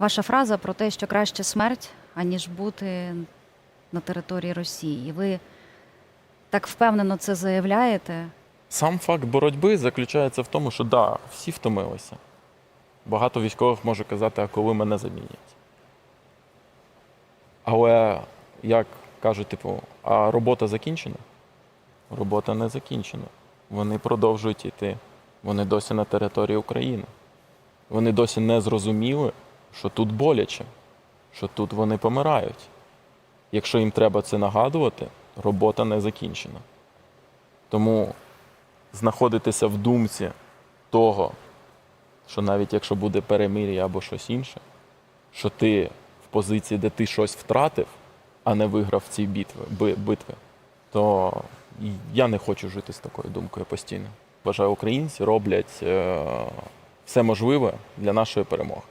ваша фраза про те, що краще смерть, аніж бути на території Росії. Ви так впевнено це заявляєте. Сам факт боротьби заключається в тому, що да, всі втомилися. Багато військових може казати, а коли мене замінять. Але як кажуть, типу, а робота закінчена? Робота не закінчена. Вони продовжують йти. Вони досі на території України. Вони досі не зрозуміли, що тут боляче, що тут вони помирають. Якщо їм треба це нагадувати, робота не закінчена. Тому знаходитися в думці того, що навіть якщо буде перемир'я або щось інше, що ти в позиції, де ти щось втратив, а не виграв в цій битві, би- битві, то я не хочу жити з такою думкою постійно. Вважаю, українці роблять е, все можливе для нашої перемоги.